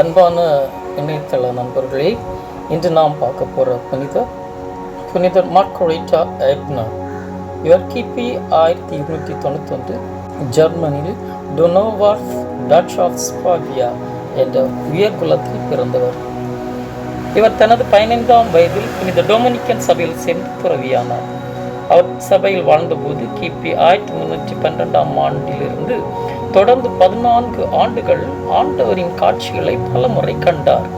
அன்பான இணையதள நண்பர்களே இன்று நாம் பார்க்க போகிற புனிதர் புனிதர் மார்கொரிட்டா எப்னா இவர் கிபி ஆயிரத்தி இருநூற்றி தொண்ணூத்தொன்று ஜெர்மனியில் டொனோவார்ஸ் டச் ஆஃப் ஸ்பாவியா என்ற உயர்குலத்தில் பிறந்தவர். இவர் தனது பதினைந்தாம் வயதில் புனித டொமினிக்கன் சபையில் சேர்ந்து துறவியானார். அவர் சபையில் வாழ்ந்தபோது கிபி ஆயிரத்தி முன்னூற்றி பன்னிரெண்டாம் ஆண்டிலிருந்து தொடர்ந்து பதினான்கு ஆண்டுகள் ஆண்டவரின் காட்சிகளை பல முறை கண்டார்.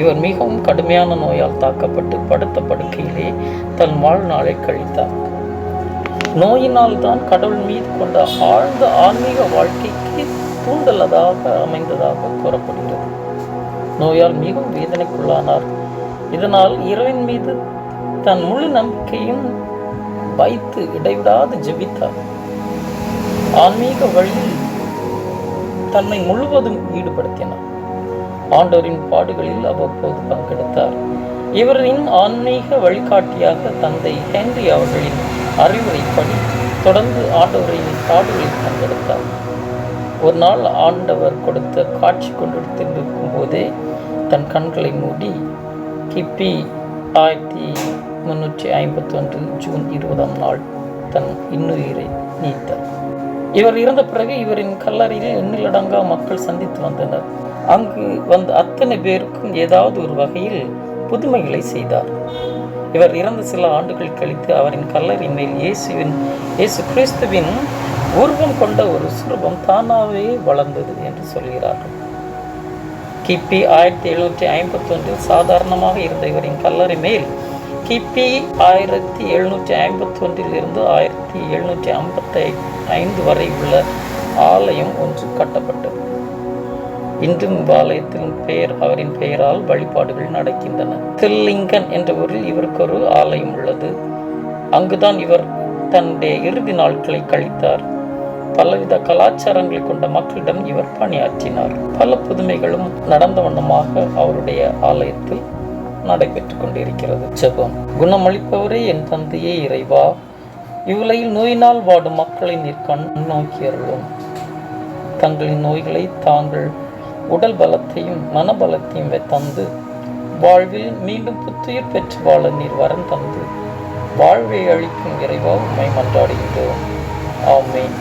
இவர் மிகவும் கடுமையான நோயால் தாக்கப்பட்டு படுத்த படுக்கையிலே தன் வாழ்நாளை கழித்தார். நோயினால் தான் கடவுள் மீது கொண்ட ஆழ்ந்த ஆன்மீக வாழ்க்கைக்கு தூண்டலதாக அமைந்ததாக கூறப்படுகிறது. நோயால் மிகவும் வேதனைக்குள்ளானார். இதனால் இரவின் மீது தன் முழு நம்பிக்கையும் வைத்து இடைவிடாது ஜெபித்தார். ஆன்மீக வழியில் தன்னை முழுவதும் ஈடுபடுத்தினார். ஆண்டோரின் பாடுகளில் அவ்வப்போது பங்கெடுத்தார். இவரின் ஆன்மீக வழிகாட்டியாக தந்தை ஹென்றி அவர்களின் அறிவுரைப்படி தொடர்ந்து ஆண்டவரின் பாடுகளில் பங்கெடுத்தார். ஒரு நாள் ஆண்டவர் கொடுத்த காட்சி கொண்டிருக்கும் போதே தன் கண்களை மூடி கிபி ஆயிரத்தி முன்னூற்றி ஐம்பத்தி ஒன்று ஜூன் இருபதாம் நாள் தன் இன்னுயிரை நீத்தார். இவர் இறந்த பிறகு இவரின் கல்லறையில் எண்ணிலடங்கா மக்கள் சந்தித்து வந்தனர். அங்கு வந்த அத்தனை பேருக்கும் ஏதாவது ஒரு வகையில் புதுமைகளை செய்தார். இவர் இறந்த சில ஆண்டுகள் கழித்து அவரின் கல்லறை மேல் இயேசுவின் இயேசு கிறிஸ்துவின் உருவம் கொண்ட ஒரு சுரூபம் தானாகவே வளர்ந்தது என்று சொல்கிறார்கள். கிபி ஆயிரத்தி எழுநூற்றி ஐம்பத்தி ஒன்றில் சாதாரணமாக இருந்த இவரின் கல்லறை மேல் கிபி ஆயிரத்தி எழுநூற்றி ஐம்பத்தி ஒன்றிலிருந்து ஆயிரத்தி எழுநூற்றி ஐம்பத்தி ஐந்து வரை உள்ள ஆலயம் ஒன்று கட்டப்பட்டது. இன்றும் இவ்வாலயத்தின் பெயர் அவரின் பெயரால் வழிபாடுகள் நடக்கின்றன. தில்லிங்கன் என்ற ஊரில் இவருக்கு ஒரு ஆலயம் உள்ளது. அங்குதான் இவர் தன்னுடைய இறுதி நாட்களை கழித்தார். பலவித கலாச்சாரங்களை கொண்ட மக்களிடம் இவர் பணியாற்றினார். பல புதுமைகளும் நடந்த வண்ணமாக அவருடைய ஆலயத்தில் நடைபெற்று கொண்டிருக்கிறது ஜெபம் குணமளிப்பவரே என் தந்தையே இறைவா இவ்வுலகில் நோயினால் வாடும் மக்களை நீர் கண் நோக்கியருளும் தங்களின் நோய்களை தாங்கள் உடல் பலத்தையும் மனபலத்தையும் தந்து வாழ்வில் மீண்டும் புத்துயிர் பெற்று வாழ நீர் வரம் தந்து வாழ்வை அளிக்கும் இறைவா உண்மை மன்றாடுகின்றோம். ஆமென்.